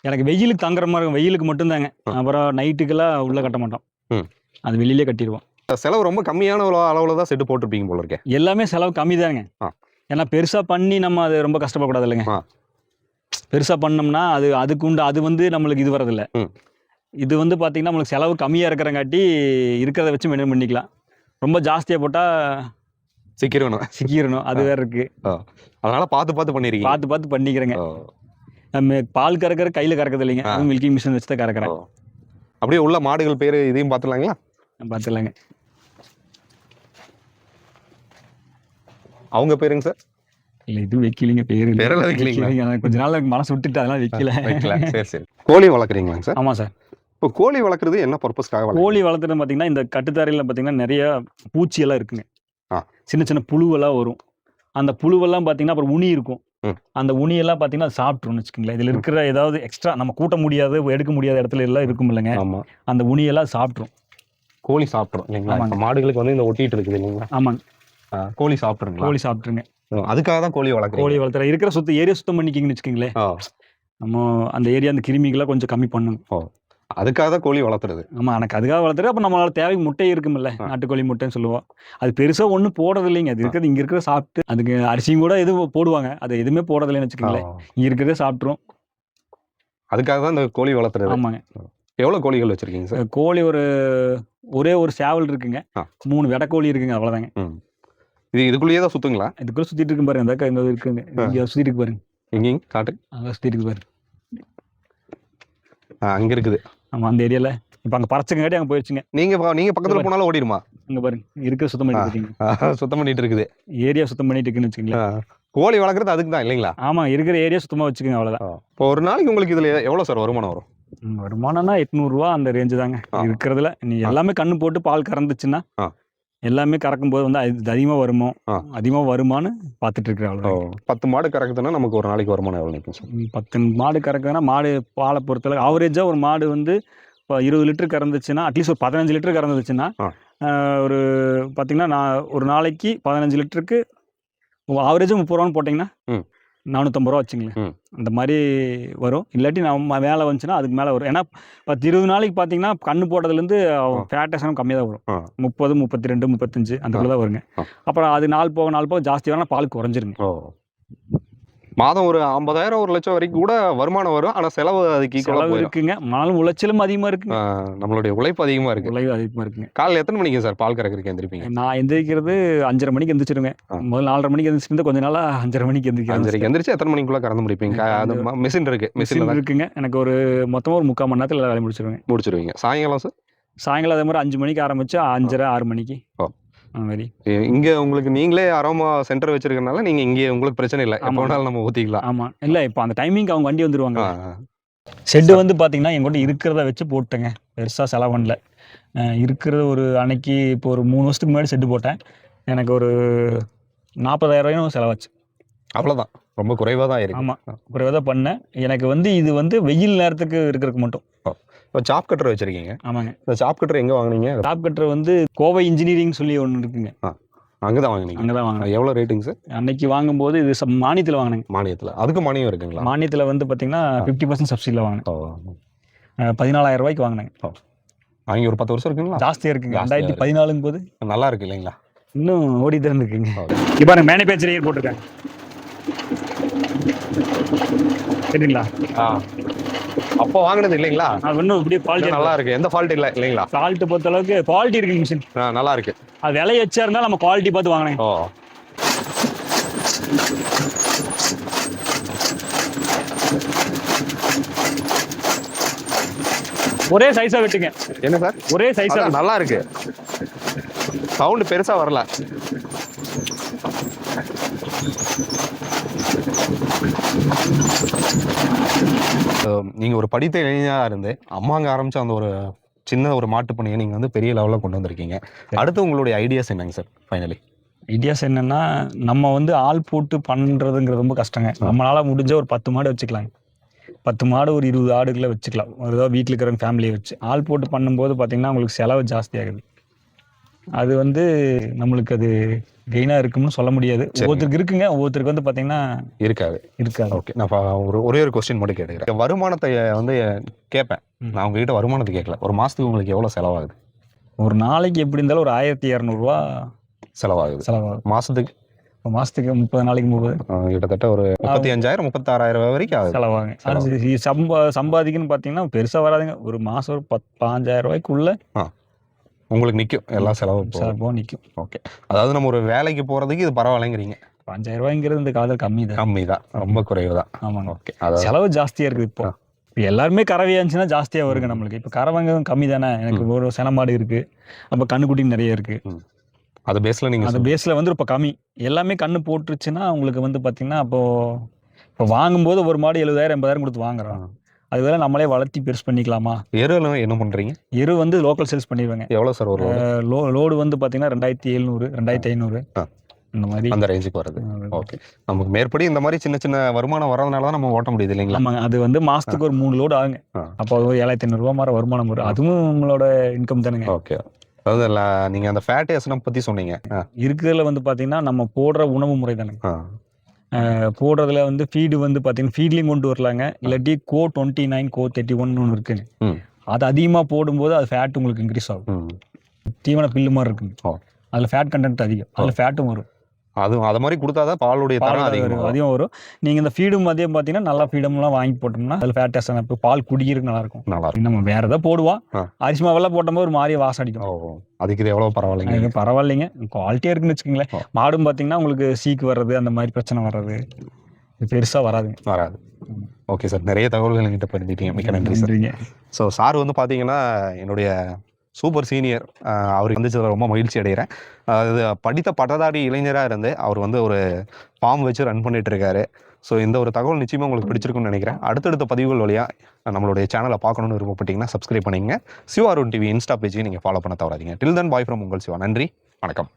எனக்கு வெயிலுக்கு தங்குற மாதிரி இருக்கும். வெயிலுக்கு மட்டும்தாங்க. அப்புறம் நைட்டுக்கெல்லாம் உள்ள கட்ட மாட்டோம். அது வெளியிலே கட்டிடுவோம் செலவு ரொம்ப கம்மியான அளவு- அளவுல தான் செட்டு போட்டிருப்பீங்க போல இருக்கே எல்லாமே செலவு கம்மி தாங்க. ஏன்னா பெருசா பண்ணி நம்ம அது ரொம்ப கஷ்டப்படக்கூடாது இல்லைங்க ஆ. பெருசா பண்ணோம்னா அது அதுக்கு உண்டு அது வந்து நம்மளுக்கு இது வரதில்ல. இது வந்து பாத்தீங்கன்னா நம்மளுக்கு செலவு கம்மியா இருக்கிறங்காட்டி இருக்கிறத வச்சு மெயின்டைன் பண்ணிக்கலாம். ரொம்ப ஜாஸ்தியா போட்டா சிக்கிரணும். சிக்கிடணும் அது வேற இருக்கு. அதனால பார்த்து பார்த்து பண்ணிருக்கீங்க. பார்த்து பார்த்து பண்ணிக்கிறேங்க. நம்ம பால் கறக்கிற கையில கறக்கிறது இல்லைங்க மில்கிங் மிஷின் வச்சு தான் கறக்கிறேன். அப்படியே உள்ள மாடுகள் பேரு இதையும் பார்த்துலாங்களா பார்த்துலாங்க அவங்க பேருங்க சார்? இல்ல இது வைக்கலிங்க பேரு. பேரெல்லாம்? வைக்கலைங்க. கொஞ்ச நாள் மனசு விட்டுட்டு அதெல்லாம் வைக்கல. வைக்கல. சரி சரி. கோழி வளர்க்குறீங்களாங்க சார்? ஆமா சார். இப்போ கோழி வளர்க்குறது என்ன பர்பஸ்க்காக கோழி வளர்த்துறது பார்த்தீங்கன்னா இந்த கட்டுத்தரையில் பார்த்தீங்கன்னா நிறைய பூச்சி எல்லாம் இருக்குங்க. சின்ன சின்ன புழுவெல்லாம் வரும். அந்த புழுவெல்லாம் பார்த்தீங்கன்னா அப்புறம் உனி இருக்கும். அந்த உனியெல்லாம் பார்த்தீங்கன்னா சாப்பிட்ருன்னு வச்சுக்கோங்களேன். இதில் இருக்கிற ஏதாவது எக்ஸ்ட்ரா நம்ம கூட்ட முடியாத எடுக்க முடியாத இடத்துல எல்லாம் இருக்கும் இல்லைங்க. ஆமா. அந்த உனியெல்லாம் சாப்பிட்ரும் கோழி சாப்பிட்றோம் இல்லைங்களா? மாடுகளுக்கு வந்து இந்த ஒட்டிட்டு இருக்குது இல்லைங்களா? ஆமாங்க. கோழி சாப்பிட்ருங்களா கோழி சாப்பிட்ருங்க அதுக்காக தான் கோழி வளர்க்குறீங்க? கோழி வளர்த்துற இருக்கிற சுத்த ஏரியா சுத்தம் பண்ணிக்கிங்கன்னு வச்சுக்கோங்களேன். நம்ம அந்த ஏரியா அந்த கிருமிகளை கொஞ்சம் கம்மி பண்ணணும். அதுக்காக தான் கோழி வளர்த்துறது. ஆமா எனக்கு அதுக்காக வளர்த்துறது. அப்போ நம்மளால தேவைக்கு முட்டை இருக்குமில்ல. நாட்டுக்கோழி முட்டைன்னு சொல்லுவோம். அது பெருசா ஒன்றும் போடுறது இல்லைங்க அது இருக்கிறது இங்க இருக்கிறத சாப்பிட்டு அதுக்கு அரிசியும் கூட எதுவும் போடுவாங்க. அது எதுவுமே போடுறது இல்லைன்னு வச்சுக்கோங்களேன். இங்க இருக்கிறதே சாப்பிட்ரும் அதுக்காக தான் இந்த கோழி வளர்த்துறது. ஆமாங்க. எவ்வளவு கோழிகள் வச்சிருக்கீங்க சார்? கோழி ஒரு ஒரே ஒரு சேவல் இருக்குங்க. மூணு வெடைக்கோழி இருக்குங்க அவ்வளவுதாங்க. இது இதுக்குள்ளேயே தான் சுத்துங்களா? இதுக்குள்ள சுத்திட்டு இருக்கு பாருங்க அந்த எங்க இருக்குங்க. இங்க சுத்திட்டு இருக்கு பாருங்க எங்கேயும் காட்டு. அங்க சுத்திட்டு இருக்கு பாருங்க அங்க இருக்குது. ஆமா அந்த ஏரியால. இப்ப அங்க பறச்சங்காட்டி அங்க போயிடுச்சுங்க நீங்க நீங்க பக்கத்துல. போனாலும் ஓடிடுமா? அங்க பாருங்க. இருக்கிற சுத்தம் பண்ணிட்டு சுத்தம் பண்ணிட்டு இருக்குது. ஏரியா சுத்தம் பண்ணிட்டு இருக்குன்னு வச்சுக்கோங்களேன். ஆ. கோழி வளர்க்குறது அதுக்கு தான் இல்லைங்களா? ஆமா இருக்கிற ஏரியா சுத்தமா வச்சுக்கோங்க அவ்வளவுதான். இப்போ ஒரு நாளைக்கு உங்களுக்கு இதுல எவ்வளவு சார் வருமானம் வரும்? வருமானம்னா எட்நூறுரூவா அந்த ரேஞ்சு தாங்க. இருக்கிறதுல நீ எல்லாமே கண்ணு போட்டு பால் கறந்துச்சுன்னா. எல்லாமே கறக்கும் போது வந்து அது அதிகமாக வருமோ. அதிகமாக வருமானு பார்த்துட்டு அவ்வளோ பத்து மாடு கறக்குதுன்னா நமக்கு ஒரு நாளைக்கு வருமானம் எவ்வளோ நிற்கும் சார் பத்து மாடு கறக்குதுன்னா மாடு பாலை பொறுத்தளவு ஆவரேஜாக ஒரு மாடு வந்து இப்போ இருபது லிட்டர் கறந்துச்சுன்னா அட்லீஸ்ட் ஒரு பதினஞ்சு லிட்டர் கறந்துச்சுன்னா ஒரு பார்த்தீங்கன்னா நான் ஒரு நாளைக்கு பதினஞ்சு லிட்டருக்கு ஆவரேஜாக முப்பது ரூபான்னு போட்டிங்கன்னா. நானூற்றம்பது ரூபா வச்சுங்களேன். அந்த மாதிரி வரும். இல்லாட்டி நம்ம வேலை வந்துச்சுன்னா அதுக்கு மேலே வரும். ஏன்னா பத்து இருபது நாளைக்கு பார்த்தீங்கன்னா கண்ணு போட்டதுலேருந்து ஃபேட்டஸனும் கம்மியாக தான் வரும். முப்பது முப்பத்தி ரெண்டு முப்பத்தஞ்சு அந்த தான் வருங்க. அப்புறம் அது நாள் போக நாள் போக ஜாஸ்தி வரனா பால் குறைஞ்சிருங்க. மாதம் ஒரு ஐம்பதாயிரம் ஒரு லட்சம் வரைக்கும் கூட வருமானம் வரும். ஆனால் செலவு அதுக்கு செலவு இருக்குங்க. மணல் உளைச்சலும் அதிகமாக இருக்குங்க. ஆ, நம்மளுடைய உழைப்பு அதிகமாக இருக்கு. விளைவு அதிகமாக இருக்குங்க. காலையில் எத்தனை மணிக்கு சார் பால் கறக்கறதுக்கு எந்திரிப்பீங்க? நான் எந்திரிக்கிறது அஞ்சரை மணிக்கு எந்திரிச்சிருவேன். ஆ. முதல்ல நாலரை மணிக்கு எந்திரிச்சிருந்து கொஞ்ச நாளா அஞ்சரை மணிக்கு எந்திரிக்கிறேன். அஞ்சரைக்கு எந்திரிச்சு எத்தனை மணிக்குள்ள கறந்து முடிப்பீங்க? அது மிஷின் இருக்கு. மிஷின் இருக்குங்க. எனக்கு ஒரு மொத்தமாக ஒரு முக்கால் மணி நேரத்தில் வேலை முடிச்சிருவேங்க. முடிச்சிருவீங்க. சாயங்காலம் சார்? சாயங்காலம் அதே மாதிரி அஞ்சு மணிக்கு ஆரம்பிச்சு அஞ்சரை ஆறு மணிக்கு. இங்க உங்களுக்கு நீங்களே அரோமா சென்டர் வச்சிருக்கனால நீங்க இங்கே உங்களுக்கு பிரச்சனை இல்லை. எப்போ. வேணாலும் நம்ம ஊத்திக்கலாம். ஆமாம் இல்லை இப்போ அந்த டைமிங்க்கு அவங்க வண்டி வந்துருவாங்க. ஷெட்டு வந்து பார்த்தீங்கன்னா எங்கூட இருக்கிறத வச்சு போட்டேங்க. பெருசாக செலவு பண்ணல. இருக்கிறது ஒரு அன்னைக்கு இப்போ ஒரு மூணு வருஷத்துக்கு முன்னாடி ஷெட்டு போட்டேன். எனக்கு ஒரு நாற்பதாயிரம் செலவாச்சு. அவ்வளவுதான். ரொம்ப குறைவா தான் இருக்கு. ஆமாம் குறைவாக தான் பண்ணேன். எனக்கு வந்து இது வந்து வெயில் நேரத்துக்கு இருக்கிறதுக்கு மட்டும். இப்போ சாப் கட்டர் வச்சிருக்கீங்க. ஆமாங்க. இந்த சாப் கட்டர் எங்க வாங்குனீங்க? டாப் கட்டர் வந்து கோவை இன்ஜினியரிங் சொல்லி ஒன்று இருக்குங்க. அங்கதான் வாங்குனீங்க? அங்கே தான் வாங்கினேன் எவ்வளவு ரேட்டிங் சார் அன்னைக்கு வாங்கும்போது இது சப் மானியத்தில் வாங்கினேங்க. மானியத்துல. அதுக்கு மானியம் இருக்குங்களா? மானியத்தில் வந்து பார்த்தீங்கன்னா ஃபிஃப்டி பர்சன்ட் சப்சிடியில் வாங்கினேன். பதினாலாயிரம் ரூபாய்க்கு வாங்கினேங்க. வாங்கி ஒரு பத்து வருஷம் இருக்குங்களா? ஜாஸ்தியாக இருக்குங்க. ரெண்டாயிரத்தி. பதினாலுங்க போது நல்லா இருக்கு இல்லைங்களா? இன்னும் ஓடி தான் இருக்குங்க. இப்போ நான் மேனுஃபேக்சரிங் போட்டிருக்கேன் சரிங்களா? அப்போ வாங்குனது இல்லைங்களா? இன்னும் இப்படியே குவாலிட்டி நல்லா இருக்கு. எந்த ஃபால்ட் இல்லை இல்லைங்களா? சால்ட் பொறுத்த அளவுக்கு குவாலிட்டி இருக்கு மிஷின் நல்லா இருக்கு. அது விலை எச்சா இருந்தால் நம்ம குவாலிட்டி பார்த்து வாங்கினேன். ஓ. ஒரே சைஸாக வெட்டுங்க. என்ன சார்? ஒரே அதான் நல்லா இருக்கு. சவுண்ட் பெருசா வரல. அஹ் நீங்க ஒரு படித்த இளைஞராக இருந்து அம்மாங்க ஆரம்பிச்ச அந்த ஒரு சின்ன ஒரு மாட்டு பணியை நீங்க வந்து பெரிய லெவலில் கொண்டு வந்திருக்கீங்க. அடுத்து உங்களுடைய ஐடியாஸ் என்னங்க சார் ஃபைனலி ஐடியாஸ் என்னன்னா நம்ம வந்து ஆள் போட்டு பண்ணுறதுங்கிறது ரொம்ப கஷ்டங்க. நம்மளால முடிஞ்ச ஒரு பத்து மாடு வச்சுக்கலாங்க. பத்து மாடு ஒரு இருபது ஆடுகளை வச்சுக்கலாம். ஒரு ஏதாவது வீட்டில் இருக்கிற ஃபேமிலியை வச்சு. ஆள் போட்டு பண்ணும்போது பார்த்தீங்கன்னா உங்களுக்கு செலவு ஜாஸ்தி ஆகுது. அது வந்து நம்மளுக்கு அது கெயினாக இருக்கும்னு சொல்ல முடியாது. ஒவ்வொருத்தருக்கு இருக்குங்க. ஒவ்வொருத்தருக்கு வந்து பார்த்தீங்கன்னா இருக்காது. இருக்காது. ஓகே. நான் ஒரு ஒரே ஒரு கொஸ்டின் மட்டும் கேட்டுக்கிறேன். வருமானத்தை வந்து கேட்பேன். நான் உங்ககிட்ட வருமானத்தை கேட்கல. ஒரு மாசத்துக்கு உங்களுக்கு எவ்வளவு செலவாகுது? ஒரு நாளைக்கு எப்படி இருந்தாலும் ஒரு ஆயிரத்தி இரநூறுவா செலவாகுது. செலவாகும் மாசத்துக்கு? இப்போ மாதத்துக்கு முப்பது நாளைக்கு முப்பது. கிட்டத்தட்ட ஒரு முப்பத்தி அஞ்சாயிரம் முப்பத்தாறாயிரம் ரூபாய் வரைக்கும் ஆகுது. இது சம்பா சம்பாதிக்குன்னு பார்த்தீங்கன்னா பெருசாக வராதுங்க. ஒரு மாதம் ஒரு பத் பாஞ்சாயிரம் ரூபாய்க்குள்ள உங்களுக்கு நிக்கும். எல்லா செலவும். சார்பாக நிற்கும் ஓகே. அதாவது நம்ம ஒரு வேலைக்கு போறதுக்கு இது பரவாயில்லைங்கிறீங்க. பாஞ்சாயிரம் ரூபாய்ங்கிறது இந்த காலத்தில் கம்மி தான். கம்மி தான் ரொம்ப குறைவு தான். ஆமாங்க. ஓகே. அதாவது செலவு ஜாஸ்தியாக இருக்குது இப்போ. இப்போ எல்லாருமே கறவையா இருந்துச்சுன்னா ஜாஸ்தியாக வருங்க நம்மளுக்கு. இப்போ கறவைங்க கம்மி தானே. எனக்கு ஒரு சென மாடு இருக்குது அப்போ கண்ணுக்குட்டி நிறைய இருக்குது அது பேஸ்ல நீங்க அந்த பேஸில் வந்து இப்போ கம்மி. எல்லாமே கண்ணு போட்டுருச்சுன்னா உங்களுக்கு வந்து பார்த்தீங்கன்னா அப்போது இப்போ வாங்கும்போது ஒரு மாடு எழுபதாயிரம் எண்பதாயிரம் கொடுத்து வாங்குறோம். அது வேலை நம்மளே வளர்த்தி பெருசு பண்ணிக்கலாமா? எருவெல்லாம் என்ன பண்றீங்க? எரு வந்து லோக்கல் சேல்ஸ் பண்ணிடுவேங்க எவ்வளவு சார் ஒரு? லோ லோடு வந்து பார்த்தீங்கன்னா ரெண்டாயிரத்தி எழுநூறு ரெண்டாயிரத்தி ஐநூறு. இந்த மாதிரி. அந்த ரேஞ்சுக்கு வருது. ஓகே நமக்கு மேற்படி இந்த மாதிரி சின்ன சின்ன வருமானம் வர்றதுனால தான் நம்ம ஓட்ட முடியுது இல்லைங்களா? ஆமாங்க. அது வந்து மாசத்துக்கு ஒரு மூணு லோடு ஆகுங்க. அப்போ ஏழாயிரத்தி ஐநூறுரூவா மாதிரி வருமானம் வரும். அதுவும் உங்களோட இன்கம் தானுங்க. ஓகே அதாவது ல- நீங்க அந்த ஃபேட் எஸ்னம் பத்தி சொன்னீங்க. இருக்கிறதுல வந்து பார்த்தீங்கன்னா நம்ம போடுற உணவு முறை அஹ் போடுறதுல வந்து ஃபீடு வந்து பார்த்தீங்கன்னா ஃபீட்லையும் கொண்டு வரலாங்க. இல்லாட்டி co twenty nine co thirty ஒன்னு ஒன்று இருக்குங்க. அது அதிகமாக போடும்போது அது ஃபேட் உங்களுக்கு இன்க்ரீஸ் ஆகும். தீவன பில்லு மாதிரி இருக்குங்க. அதில் ஃபேட் கண்டென்ட் அதிகம். அதில் ஃபேட்டும் வரும். அது அத மாதிரி கொடுத்தாதான் பாலுடைய பால் தரம் அதிகம் அதிகம் வரும். நீங்கள் இந்த ஃபீடும் மதியம் பார்த்தீங்கன்னா நல்லா ஃபீடம்லாம் வாங்கி போட்டோம்னா அதில் ஃபேட் டெஸ்ட் இப்போ பால் குடிக்கிறதுக்கு நல்லா இருக்கும் நல்லா இருக்கும். நம்ம வேற ஏதாவது போடுவோம். அரிசி மாவெல்லாம் போட்டோம்போது ஒரு மாதிரி வாசம் அடிக்கும். அதுக்கு இது எவ்வளவு பரவாயில்லைங்க? பரவாயில்லைங்க. குவாலிட்டியாக இருக்குன்னு வச்சுக்கோங்களேன். மாடும் பார்த்தீங்கன்னா உங்களுக்கு சீக்கு வர்றது அந்த மாதிரி பிரச்சனை வர்றது பெருசாக வராதுங்க. வராது. Okay sir. நிறைய தகவல்கள் என்கிட்ட பகிர்ந்துட்டீங்க. மிக்க நன்றி சார். ஸோ சார் வந்து பார்த்தீங்கன்னா என்னுடைய சூப்பர் சீனியர். அவர் வந்துச்சதில் ரொம்ப மகிழ்ச்சி அடைகிறேன். அது படித்த பட்டதாரி இளைஞராக இருந்து அவர் வந்து ஒரு ஃபார்ம் வச்சு ரன் பண்ணிட்டு இருக்காரு ஸோ இந்த ஒரு தகவல் நிச்சயமாக உங்களுக்கு பிடிச்சிருக்கும்னு நினைக்கிறேன். அடுத்தடுத்த பதிவுகள் வழியாக நம்மளுடைய சேனலை பார்க்கணும்னு விருப்பப்பட்டீங்கன்னா சப்ஸ்கிரைப் பண்ணிங்க சிவா அருண் டிவி இன்ஸ்டா பேஜையும் நீங்கள் ஃபாலோ பண்ண தவறாதீங்க. டில் தன் பாய் ஃப்ரம் உங்கள் சிவா. நன்றி. வணக்கம்.